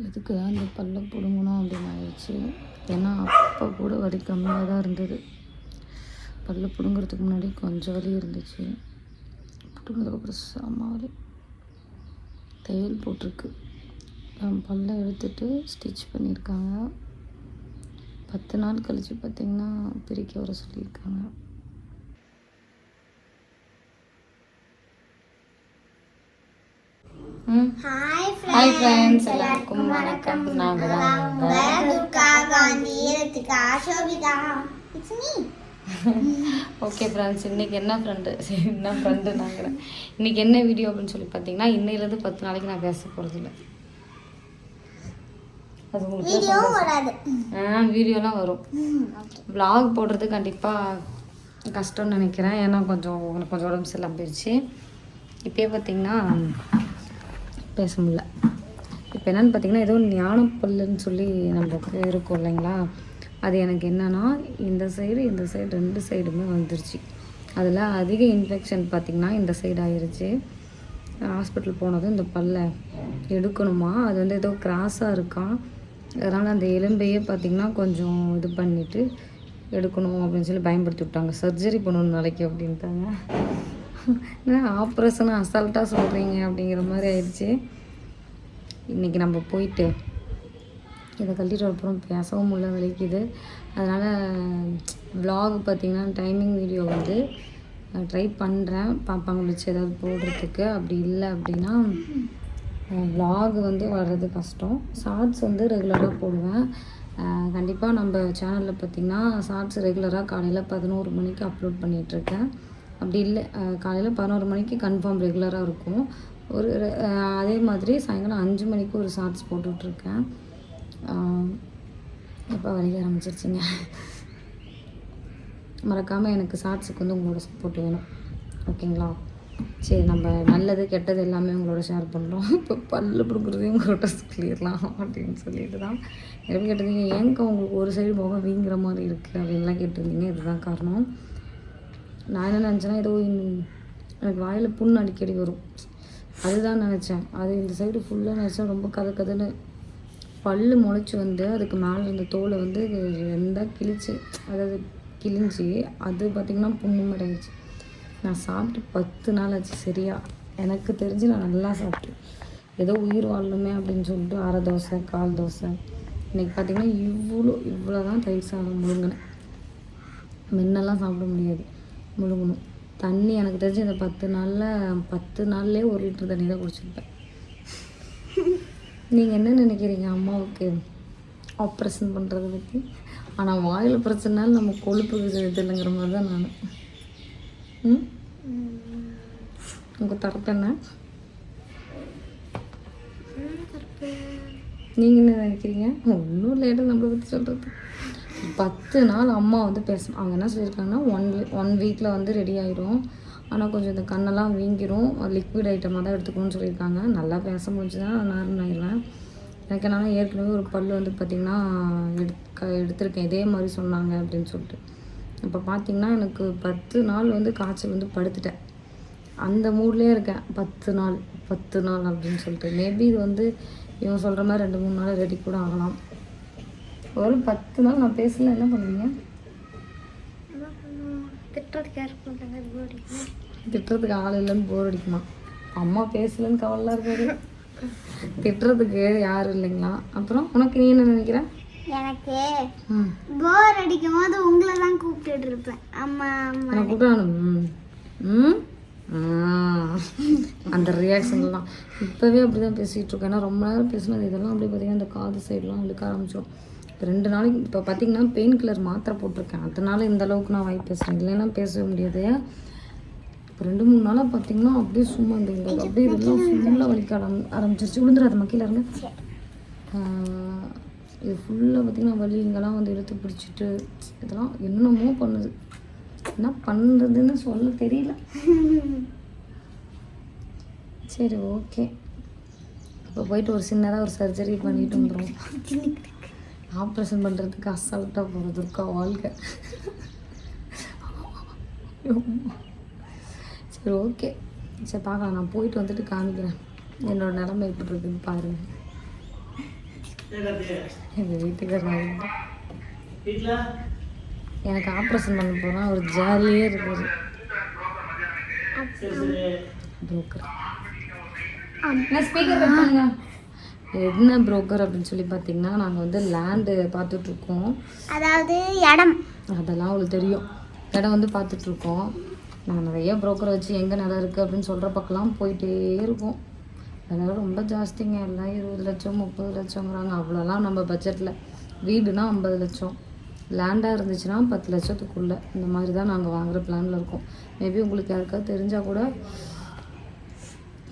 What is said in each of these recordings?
எதுக்கு தான் இந்த பல்ல பிடுங்கணும் அப்படின்னு ஆயிடுச்சு. ஏன்னா அப்போ கூட வலி கம்மியாக தான் இருந்தது. பல்ல பிடுங்குறதுக்கு முன்னாடி கொஞ்சம் வலி இருந்துச்சு. பிடுங்கினதுக்கப்புறம் செம்ம வலி. தையல் போட்டிருக்கு. பல்ல பல்லை எடுத்துட்டு ஸ்டிச் பண்ணியிருக்காங்க. பத்து நாள் கழித்து பார்த்திங்கன்னா பிரிக்க வர சொல்லியிருக்காங்க. ஹாய் ஹாய் ஃப்ரெண்ட்ஸ் எல்லாருக்கும் வணக்கம். நாங்கள் தான் Durga Gandhi Rithika Sobhika it's me okay friends இன்றைக்கி என்ன ஃப்ரெண்டு சரி என்ன ஃப்ரெண்டு நாங்கள் இன்றைக்கி என்ன வீடியோ அப்படின்னு சொல்லி பார்த்தீங்கன்னா இன்னையிலேருந்து பத்து நாளைக்கு நான் பேச போகிறதில்ல அது உங்களுக்கு ஆ வீடியோலாம் வரும். vlog போடுறது கண்டிப்பாக கஷ்டம்னு நினைக்கிறேன். ஏன்னா கொஞ்சம் எனக்கு கொஞ்சம் உடம்பு சரியில்லாமல் போயிடுச்சு இப்போயே பார்த்தீங்கன்னா பேச முடியல இப்போ என்னன்னு பார்த்தீங்கன்னா ஏதோ ஞானப்பல்லுன்னு சொல்லி நம்மளுக்கு இருக்கும் இல்லைங்களா? அது எனக்கு என்னன்னா இந்த சைடு இந்த சைடு ரெண்டு சைடுமே வந்துருச்சு. அதில் அதிக இன்ஃபெக்ஷன் பார்த்திங்கன்னா இந்த சைடு ஆயிடுச்சு ஹாஸ்பிட்டல் போனதும் இந்த பல்லை எடுக்கணுமா? அது வந்து ஏதோ கிராஸாக இருக்கான் அதனால் அந்த எலும்பையே பார்த்திங்கன்னா கொஞ்சம் இது பண்ணிவிட்டு எடுக்கணும் அப்படின்னு சொல்லி பயன்படுத்தி விட்டாங்க. சர்ஜரி பண்ணணும் நாளைக்கு அப்படின்ட்டாங்க. என்ன ஆப்ரேஷன் அசால்ட்டாக சொல்கிறீங்க அப்படிங்கிற மாதிரி ஆயிடுச்சு. இன்றைக்கி நம்ம போயிட்டு இதை கட்டிட்டு அப்புறம் பேசவும் முடியல வலிக்குது. அதனால் vlog பார்த்திங்கன்னா டைமிங் வீடியோ வந்து ட்ரை பண்ணுறேன் பாப்பாங்க வச்சு ஏதாவது போடுறதுக்கு. அப்படி இல்லை அப்படின்னா vlog வந்து வர்றது கஷ்டம். ஷார்ட்ஸ் வந்து ரெகுலராக போடுவேன். கண்டிப்பாக நம்ம சேனலில் பார்த்திங்கன்னா ஷார்ட்ஸ் ரெகுலராக காலையில் பதினோரு மணிக்கு அப்லோட் பண்ணிகிட்ருக்கேன் அப்படி இல்லை. காலையில் பதினோரு மணிக்கு கன்ஃபார்ம் ரெகுலராக இருக்கும். ஒரு அதே மாதிரி சாயங்காலம் அஞ்சு மணிக்கு ஒரு ஷார்ட்ஸ் போட்டுட்ருக்கேன் இப்போ வலிக்க ஆரம்பிச்சிருச்சுங்க. மறக்காமல் எனக்கு ஷார்ட்ஸுக்கு வந்து உங்களோட சப்போர்ட் வேணும். ஓகேங்களா? சரி நம்ம நல்லது கெட்டது எல்லாமே உங்களோட ஷேர் பண்ணுறோம் இப்போ பல்லு பிடுங்குறதையும் உங்களோட கிளியர்லாம் அப்படின்னு சொல்லிட்டு தான். எப்படி கேட்டிருந்தீங்க? ஏங்க உங்களுக்கு ஒரு சைடு போக வீங்குற மாதிரி இருக்குது அப்படின்லாம் கேட்டிருந்தீங்க. இதுதான் காரணம். நான் என்ன நினச்சேன்னா ஏதோ எனக்கு வாயில் புண் அடிக்கடி வரும். அதுதான் நினச்சேன். அது இந்த சைடு ஃபுல்லாக நினச்சா ரொம்ப கதை கதைன்னு பல் முளைச்சி வந்து அதுக்கு மேலே இருந்த தோலை வந்து ரெண்டாக கிழிச்சு அதாவது கிழிஞ்சி அது பார்த்திங்கன்னா புண்ணு மாதிரி ஆயிடுச்சு. நான் சாப்பிட்டு பத்து நாள் ஆச்சு சரியா. எனக்கு தெரிஞ்சு நான் நல்லா சாப்பிட்டேன். ஏதோ உயிர் வாழணுமே அப்படின்னு சொல்லிட்டு அரை தோசை கால் தோசை. இன்றைக்கி பார்த்திங்கன்னா இவ்வளோ இவ்வளோ தான் தயிர் சாதம் முழுங்கினேன். மென்னெல்லாம் சாப்பிட முடியாது. முழுங்கணும் தண்ணி எனக்கு தெரிஞ்சு இந்த பத்து நாளில் பத்து நாள்லேயே ஒரு லிட்டர் தண்ணி தான் குடிச்சிருப்பேன். நீங்கள் என்ன நினைக்கிறீங்க அம்மாவுக்கு ஆப்ரேஷன் பண்ணுறத பற்றி ஆனால் வாயில் பிரச்சனைனால நம்ம கொழுப்பு இது இல்லைங்கிற மாதிரி தான் நான் ம்? உங்கள் தரப்பு என்ன? நீங்கள் என்ன நினைக்கிறீங்க? ஒன்றும் லேட்டாக நம்மளை பற்றி சொல்கிறது பத்து நாள் அம்மா வந்து பேசணும் அவங்க என்ன சொல்லியிருக்காங்கன்னா ஒன் ஒன் வீக்கில் வந்து ரெடி ஆயிரும். ஆனால் கொஞ்சம் இந்த கண்ணெல்லாம் வீங்கிரும். லிக்விட் ஐட்டமாக தான் எடுத்துக்கணும்னு சொல்லியிருக்காங்க. நல்லா பேச முடிஞ்சுதான் நான் நார்மல் ஆயிடுவேன் எனக்கு என்னன்னா ஏற்கனவே ஒரு பல் வந்து பார்த்திங்கன்னா எடுக்க எடுத்திருக்கேன். இதே மாதிரி சொன்னாங்க அப்படின்னு சொல்லிட்டு. இப்போ பார்த்தீங்கன்னா எனக்கு பத்து நாள் வந்து காய்ச்சல் வந்து படுத்துட்டேன். அந்த மூட்லேயே இருக்கேன். பத்து நாள் பத்து நாள் அப்படின்னு சொல்லிட்டு. மேபி இது வந்து இவன் சொல்கிற மாதிரி ரெண்டு மூணு நாள் ரெடி கூட ஆகலாம். ஒரு பத்து நாள் நான் பேசல என்ன பண்ணுவீங்க திட்டுறதுக்கு ஆள் இல்லைன்னு போர் அடிக்குமா? அம்மா பேசலன்னு கவலைலாம் இருக்காது. திட்டுறதுக்கு யாரும் இல்லைங்களா? அப்புறம் உனக்கு நீ என்ன நினைக்கிற? எனக்கு போர் அடிக்கும் போது உங்களை தான் இருப்பேன். அம்மா அம்மா. அந்த ரியாக்ஷன்லாம் இப்போவே அப்படி தான் பேசிகிட்டு இருக்கேன். ஏன்னா ரொம்ப நேரம் பேசினது இதெல்லாம் அப்படியே பார்த்தீங்கன்னா இந்த காது சைட்லாம் இழுக்க ஆரம்பிச்சிடும் இப்போ ரெண்டு நாளைக்கு இப்போ பார்த்தீங்கன்னா பெயின் கில்லர் மாத்திரை போட்டிருக்கேன். அதனால இந்த அளவுக்கு நான் வாய் பேசுகிறேன் இல்லைன்னா பேசவே முடியாது. இப்போ ரெண்டு மூணு நாளாக பார்த்தீங்கன்னா அப்படியே சும்மா இந்த இந்த அப்படியே இதெல்லாம் ஃபுல்லாக வலிக்க ஆரம் ஆரம்பிச்சிருச்சு. விழுந்துடாத மக்கள் இருங்க இது ஃபுல்லாக பார்த்தீங்கன்னா வலி இங்கெல்லாம் வந்து இழுத்து பிடிச்சிட்டு இதெல்லாம் என்னென்னமோ பண்ணுது. என்ன பண்ணுறதுன்னு சொல்ல தெரியல. சரி ஓகே. இப்போ போயிட்டு ஒரு சின்னதாக ஒரு சர்ஜரி பண்ணிட்டு வந்துடும் ஆப்ரேஷன் பண்ணுறதுக்கு அசால்ட்டாக போகிறது இருக்கா வாழ்க்கை? சரி ஓகே சரி பார்க்கலாம். நான் போயிட்டு வந்துட்டு காமிக்கிறேன். என்னோட நிலைமை எப்படி இருக்குன்னு பாருங்கள் எங்கள் வீட்டுக்காரர் எனக்கு ஆப்ரேஷன் பண்ண போனால் ஒரு ஜாலியே இருக்குது ஸ்பீக்கர் பண்ணுங்க என்ன புரோக்கர் அப்படின்னு சொல்லி பார்த்தீங்கன்னா நாங்கள் வந்து லேண்டு பார்த்துட்ருக்கோம். அதாவது இடம். அதெல்லாம் அவளுக்கு தெரியும். இடம் வந்து பார்த்துட்ருக்கோம். நாங்கள் நிறைய புரோக்கரை வச்சு எங்கே நிலம் இருக்குது அப்படின்னு சொல்கிற பக்கம்லாம் போயிட்டே இருக்கோம். அதெல்லாம் ரொம்ப ஜாஸ்திங்க. எல்லாம் இருபது லட்சம் முப்பது லட்சங்கிறாங்க அவ்வளோலாம் நம்ம பட்ஜெட்டில் வீடுனா ஐம்பது லட்சம். லேண்டாக இருந்துச்சுன்னா பத்து லட்சத்துக்குள்ளே. இந்த மாதிரி தான் நாங்கள் வாங்குற பிளானில் இருக்கோம். மேபி உங்களுக்கு யாருக்காவது தெரிஞ்சால் கூட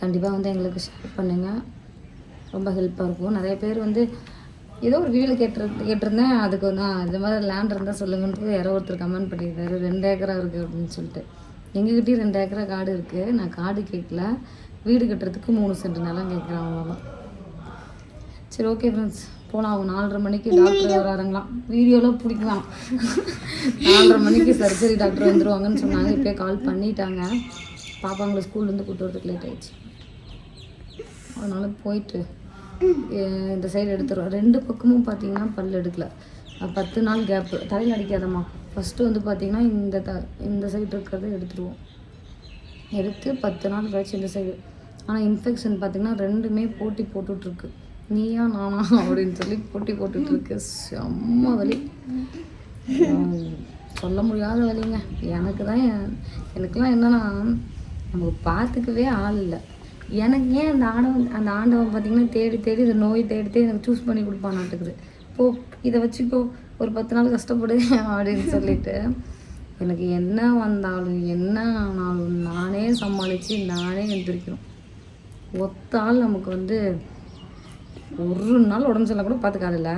கண்டிப்பாக வந்து எங்களுக்கு ஷேர் பண்ணுங்கள் ரொம்ப ஹெல்ப்பாக இருக்கும். நிறைய பேர் வந்து ஏதோ ஒரு வீடியோ கேட்டு கேட்டிருந்தேன். அதுக்கு "ஆ, இந்த மாதிரி லேண்ட் இருந்தால் சொல்லுங்கன்ட்டு யாரோ ஒருத்தர் கமெண்ட் பண்ணியிருந்தாரு ரெண்டு ஏக்கரா இருக்குது அப்படின்னு சொல்லிட்டு. எங்ககிட்டயும் ரெண்டு ஏக்கரா காடு இருக்குது நான் காடு கேட்கல. வீடு கட்டுறதுக்கு மூணு சென்ட் நிலம் கேட்குறேன் அவ்வளோதான் சரி ஓகே ஃப்ரெண்ட்ஸ் போகலாம் அவங்க நாலரை மணிக்கு டாக்டர் வராருங்களாம். வீடியோலாம் பிடிக்கலாம். நாலரை மணிக்கு சர்ஜரி டாக்டர் வந்துருவாங்கன்னு சொன்னாங்க. இப்போயே கால் பண்ணிட்டாங்க. பாப்பாங்களை ஸ்கூல்லேருந்து கூட்டு வரதுக்கு லேட் ஆயிடுச்சு. அதனால போயிட்டு இந்த சைடு எடுத்துருவோம் ரெண்டு பக்கமும் பார்த்தீங்கன்னா பல் எடுக்கல. பத்து நாள் கேப்பு தலையில் அடிக்காதம்மா ஃபஸ்ட்டு வந்து பார்த்தீங்கன்னா இந்த த இந்த சைடு இருக்கிறத எடுத்துருவோம். எடுத்து பத்து நாள் கழிச்சு இந்த சைடு ஆனால் இன்ஃபெக்ஷன் பார்த்தீங்கன்னா ரெண்டுமே போட்டி போட்டுட்ருக்கு. நீயா நானா அப்படின்னு சொல்லி போட்டி போட்டுட்ருக்கு. செம்ம வலி. சொல்ல முடியாத வலிங்க. எனக்கு தான் எனக்கெலாம் என்னென்னா என்னன்னா நமக்கு பார்த்துக்கவே ஆள் இல்லை. எனக்கு ஏன் அந்த ஆண்டவன் அந்த ஆண்டவன் பார்த்தீங்கன்னா தேடி தேடி இந்த நோய் தேடி தேடி எனக்கு சூஸ் பண்ணி கொடுப்பான் நாட்டுக்குது போ இதை வச்சுக்கோ. ஒரு பத்து நாள் கஷ்டப்படு அப்படின்னு சொல்லிட்டு எனக்கு என்ன வந்தாலும் என்ன ஆனாலும் நானே சமாளித்து நானே எந்திரிக்கணும். ஒத்த ஆள் நமக்கு வந்து ஒரு நாள் உடம்பு சரியில்லை கூட பார்த்துக்காதில்ல.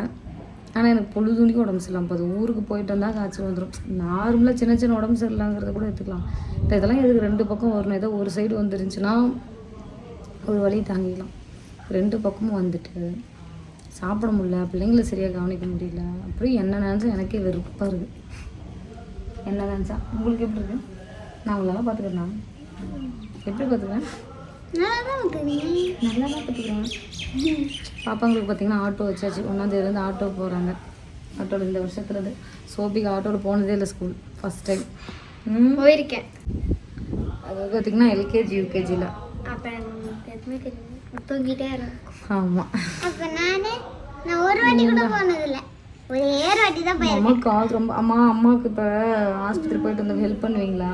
ஆனால் எனக்கு பொழுதுனிக்கும் உடம்பு சரியில்லாம போகுது ஊருக்கு போயிட்டு வந்தால் காய்ச்சல் வந்துடும் நார்மலாக சின்ன சின்ன உடம்பு சரியில்லைங்கிறத கூட எடுத்துக்கலாம். இப்போ இதெல்லாம் எதுக்கு? ரெண்டு பக்கம் வரணும். ஏதோ ஒரு சைடு வந்துருந்துச்சுன்னா ஒரு வழி தாங்கிக்கலாம். ரெண்டு பக்கமும் வந்துட்டு சாப்பிட முடியல பிள்ளைங்கள சரியாக கவனிக்க முடியல அப்படி என்ன நினச்சா எனக்கே வெறுப்பாக இருக்குது என்ன நினச்சா? உங்களுக்கு எப்படி இருக்கு? நான் உங்களெல்லாம் பார்த்துக்கிறேன் எப்படி பார்த்துக்கிறேன் நல்லா தான் பார்த்துக்கிறேன் பாப்பாங்களுக்கு பார்த்தீங்கன்னா ஆட்டோ வச்சாச்சு. ஒன்றாந்தேதிலேருந்து ஆட்டோ போகிறாங்க ஆட்டோவில் இந்த வருஷத்துலேருந்து. சோபிக்கு ஆட்டோவில் போனதே இல்லை ஸ்கூல் ஃபஸ்ட் டைம் போயிருக்கேன். அது பார்த்தீங்கன்னா எல்கேஜி யூகேஜியில் அப்போ எதுவுமே தூங்கிட்டே இருக்கும் ஆமாம் அப்போ நான் நான் ஒரு வாட்டி கூட போனதில்லை. ஒரே வாட்டி தான் போயிருக்கேன். அம்மாவுக்கு கால் ரொம்ப அம்மா அம்மாவுக்கு இப்போ ஆஸ்பத்திரி போயிட்டு வந்து ஹெல்ப் பண்ணுவீங்களா?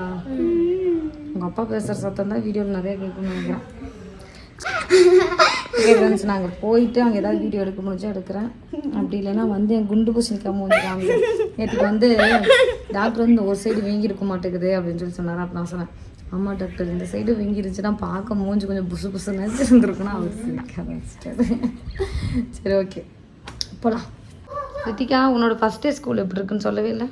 உங்கள் அப்பா பேசுகிற சத்தம் தான் வீடியோவில் நிறைய கேட்கணும்னு நினைக்கிறேன். ஃப்ரெண்ட்ஸ் நாங்கள் போயிட்டு அங்கே ஏதாவது வீடியோ எடுக்க முடிஞ்சா எடுக்கிறேன். அப்படி இல்லைன்னா வந்து என் குண்டு பூசணிக்காம வந்து காமிங்க நேற்றுக்கு வந்து டாக்டர் வந்து ஒரு சைடு வீங்கி இருக்க மாட்டேங்குது அப்படின்னு சொல்லி சொன்னார். அப்போ நான் சொன்னேன் ஆமாம் டாக்டர் இந்த சைடு வீங்கிருச்சுன்னா பார்க்க மூஞ்சி கொஞ்சம் புசு புசுன்னு இருந்திருக்குன்னா அவர் சிரிக்க ஆரம்பிச்சிட்டாரு சரி ஓகே போகலாம் ரித்திகா உன்னோட ஃபஸ்ட் டே ஸ்கூல் எப்படி இருக்குன்னு சொல்லவே இல்லை?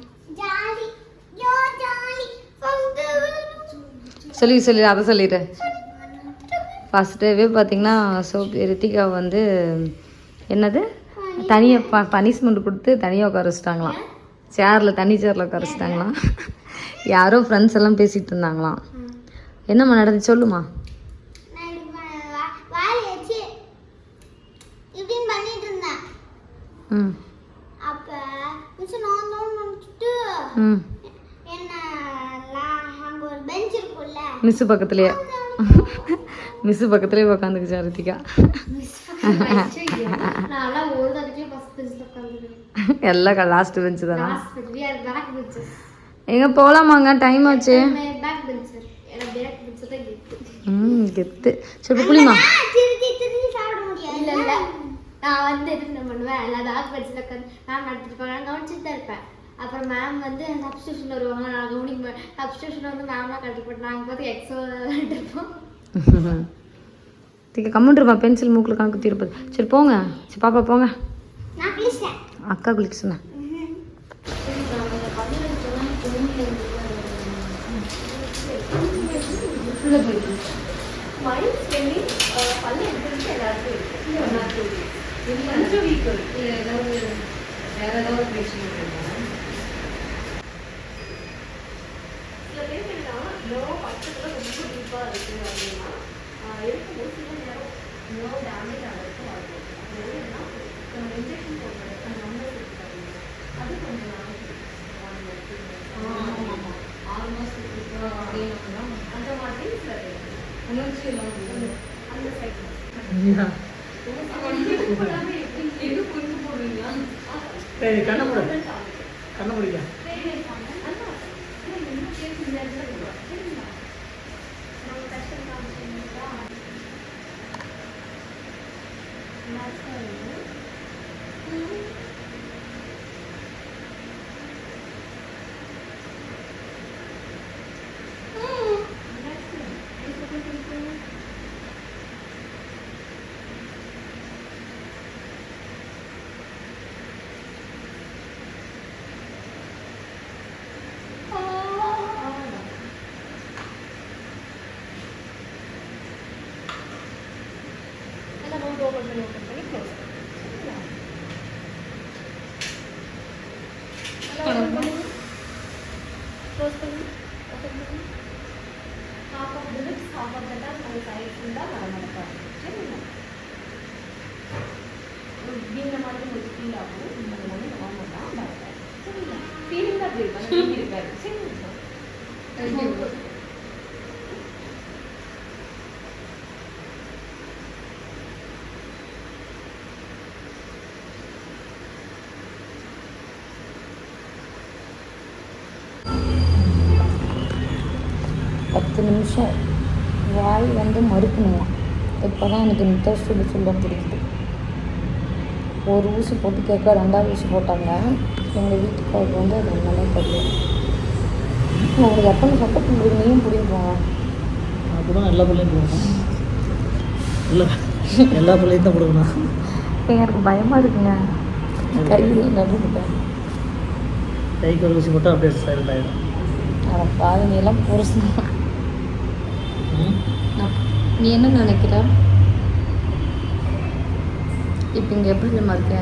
சொல்லி சொல்லி அதை சொல்லிடு. ஃபஸ்ட் டேவே பார்த்தீங்கன்னா ஸோ ரித்திகா வந்து என்னது? தனியாக ப பனிஷ்மெண்ட் கொடுத்து தனியாக உட்கார வச்சுட்டாங்களாம். சேரில் தனி சேரில் உட்கார வச்சுட்டாங்களாம். யாரோ ஃப்ரெண்ட்ஸ் எல்லாம் பேசிகிட்டு இருந்தாங்களாம். என்னம்மா நடந்துச்சு சொல்லுமா? ம். அப்ப மிஸ் நான் தான் நினைச்சிட்டு ம். மிஸ்ஸு பக்கத்துலேயே. மிஸ்ஸு பக்கத்துலேயே உட்காந்துக்குச்சா ரித்திகா எல்லாம் லாஸ்ட் பெஞ்சு தானே? எங்கே போகலாமாங்க டைம் ஆச்சு. கெத்து சரி புளிமா நான் வந்து என்ன பண்ணுவேன் எல்லா டாக் பெட்ஸில் மேம் நடத்திட்டு போகிறேன் கவனிச்சுட்டு தான் இருப்பேன். அப்புறம் மேம் வந்து சப்ஸ்டியூஷன் வருவாங்க. நான் கவனிக்க சப்ஸ்டியூஷன் வந்து மேம்லாம் கட்டி போட்டு நாங்கள் பார்த்து எக்ஸோ இருப்போம் திக்க கம்முன்றுமா பென்சில் மூக்கில் கணக்கு தீர்ப்பது சரி போங்க. சரி பாப்பா போங்க. அக்கா குளிக்க சொன்னேன் மைண்ட் ஸ்வெல்லிங் பல்ல எடுத்துக்கிட்டு எல்லாருக்கும் இருக்கு. ஒன் ஆர் டூ வீக் இருக்கு ஏதாவது வேற ஏதாவது பேஷண்ட் இருக்கா சில பக்கத்தில் ரொம்ப டீப்பாக இருக்குது அப்படின்னா இருக்கும்போது சில நேரம் டேமேஜ் ஆகிறதுக்கு வாய்ப்பு இருக்குது அதனால என்ன இன்ஜெக்ஷன் போடுறது அது கொஞ்சம் நாளைக்கு ஆல்மோஸ்ட் அந்த மாதிரி சில பேர். ஏய் கண்ணை மூடு. கண்ணை முடிக்க. பத்து நிமிஷம் வாய் வந்து மறுக்கணும்? இப்போ தான் எனக்கு நித்த சுடு சொல்ல புரியுது ஒரு ஊசி போட்டு கேட்க ரெண்டாவது ஊசி போட்டாங்க. எங்கள் வீட்டுக்காருக்கு வந்து அது என்னமே தெரியல. உங்களுக்கு எத்தனை சட்டை பிடிக்கும் பிடிக்கும் அப்படிதான் எல்லா பிள்ளையும் போடணும் இல்லை எல்லா பிள்ளையும் தான் கொடுக்கணும் இப்போ எனக்கு பயமாக இருக்குங்க. கையில் நடுக்கிட்டேன் கைக்கு ஒரு ஊசி போட்டால் அப்படியே சைலண்ட் ஆகிடும் அதை பாருங்க எல்லாம் புருஷன் ம் நான் நீ என்ன நினைக்கிற? இப்போ இங்கே எப்படி நம்ம இருக்க?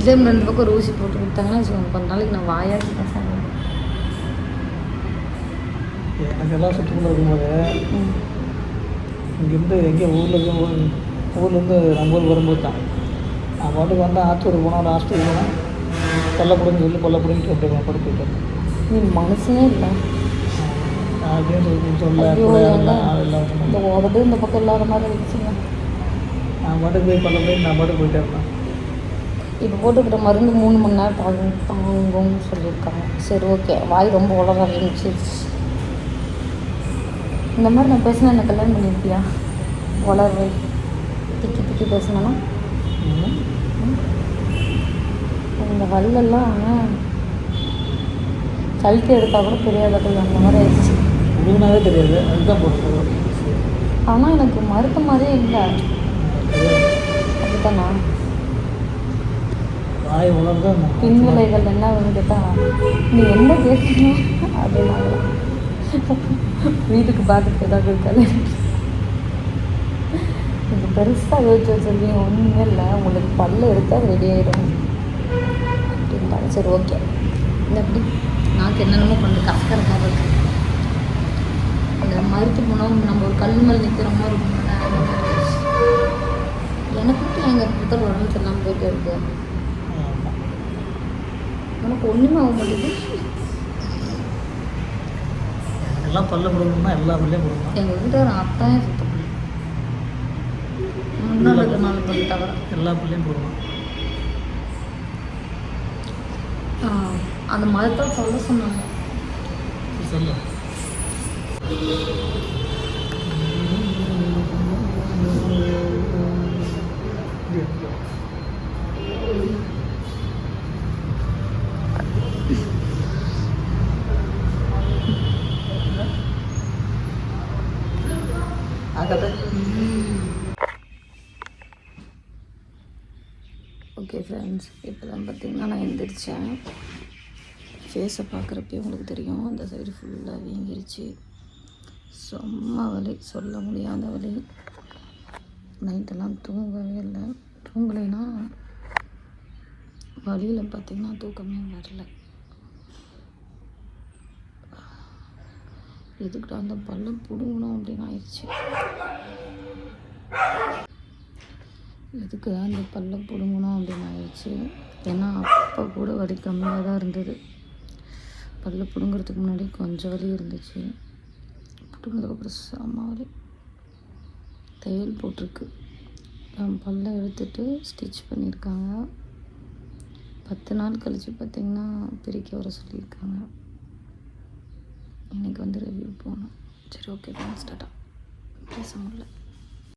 இதே ரெண்டு பக்கம் ஒரு ஊசி போட்டு கொடுத்தாங்கன்னா வச்சுக்கோங்க கொஞ்ச நாளைக்கு நான் வாயாச்சு பேசாங்க எனக்கு எல்லாம் சுற்றுக்குள்ள இருக்கும்போது இங்கேருந்து எங்கே ஊரில் இருக்கும் ஊர் ஊர்லேருந்து நம்ம ஊருக்கு வரும்போது தான். நான் பாட்டுக்கு வந்தேன் ஆத்தூர் போனால் ஒரு ஹாஸ்பிட்டல் போனேன் கொல்ல பிடிங்கி சொல்லி கொல்ல பிடிங்கிட்டு அப்படியே படுத்து போயிட்டேன் நீ மனுஷனே இல்லை இந்த இந்த பக்கம் இல்லாத மாதிரி இருந்துச்சுங்க நான் பாட்டுக்கு போய் கொல்ல போய் நான் பாட்டுக்கு போயிட்டே இருப்பேன் இப்போ போட்டுக்கிட்ட மருந்து மூணு மணி நேரம் தாங்கும் தாங்கும்னு சொல்லியிருக்காங்க சரி ஓகே வாய் ரொம்ப உலக ஆரம்பிச்சு இந்த மாதிரி நான் பேசினா என்ன கல்யாணம் பண்ணியிருப்பியா வளர்வை திக்கி திக்கி பேசினா ம். இந்த வல்லெல்லாம் கழுத்து எடுத்தா கூட தெரியாத அந்த மாதிரி ஆயிடுச்சு. உடுகுனாவே தெரியாது. அதுதான் போட்டு ஆனால் எனக்கு மறுத்த மாதிரியே இல்லை. அப்படித்தானா? வாய் உலர்தான் பின்விளைகள் என்ன வந்து கேட்டா நீ என்ன பேசுறீங்க அப்படின்னாங்க. வீட்டுக்கு பார்த்துட்டு ஏதாவது இருக்காது இது பெருசாக யோசிச்சு வச்சிருக்கீங்க. ஒன்றுமே இல்லை. உங்களுக்கு பல்ல எடுத்தால் ரெடி ஆயிடும் அப்படின்ட்டாங்க. சரி ஓகே எப்படி நாக்கு என்னென்னமோ பண்ணு கசக்கிற மாதிரி இருக்கு. அந்த மறுத்து போனோம் நம்ம ஒரு கல் மேல் நிற்கிற மாதிரி. எனக்கு மட்டும் எங்கள் புத்தர் உடம்பு சரியில்லாமல் போயிட்டே இருக்கு? உனக்கு ஒன்றுமே ஆக மாட்டேங்குது. எல்லாம் பல்ல கொடுக்கணும்னா எல்லா பல்லையும் கொடுக்கணும். எங்கள் வீட்டுக்கார அத்தான் சுத்தம் முன்னாடி பல்லு தவிர எல்லா பல்லையும் கொடுக்கணும் ஆ, அந்த மதத்தை சொல்ல சொன்னாங்க. ஓகே ஃப்ரெண்ட்ஸ் இப்போ தான் பார்த்திங்கன்னா நான் எழுந்திரிச்சேன் ஃபேஸை பார்க்குறப்பே உங்களுக்கு தெரியும் அந்த சைடு ஃபுல்லாக வீங்கிருச்சு. செம்ம வலி. சொல்ல முடியாத வலி. நைட்டெல்லாம் தூங்கவே இல்லை. தூங்கலைன்னா வழியில் பார்த்திங்கன்னா தூக்கமே வரல. எதுக்கிட்ட அந்த பல்லம் பிடுங்கணும் அப்படின்னு ஆயிடுச்சு. எதுக்கு அந்த பல்ல பிடுங்கணும் அப்படின்னு ஆயிடுச்சு. ஏன்னா அப்போ கூட வலி கம்மியாக தான் இருந்தது. பல்ல பிடுங்கிறதுக்கு முன்னாடி கொஞ்சம் வலி இருந்துச்சு. பிடுங்கிறதுக்கப்புறம் செம்ம வலி. தையல் போட்டிருக்கு. பல்ல பல்லை எடுத்துட்டு ஸ்டிச் பண்ணியிருக்காங்க. பத்து நாள் கழித்து பார்த்திங்கன்னா பிரிக்க வர சொல்லியிருக்காங்க. இன்னைக்கு வந்து ரிவ்யூ போகணும். சரி ஓகே ஃப்ரெண்ட்ஸ் டாட்டா பேச முடியல.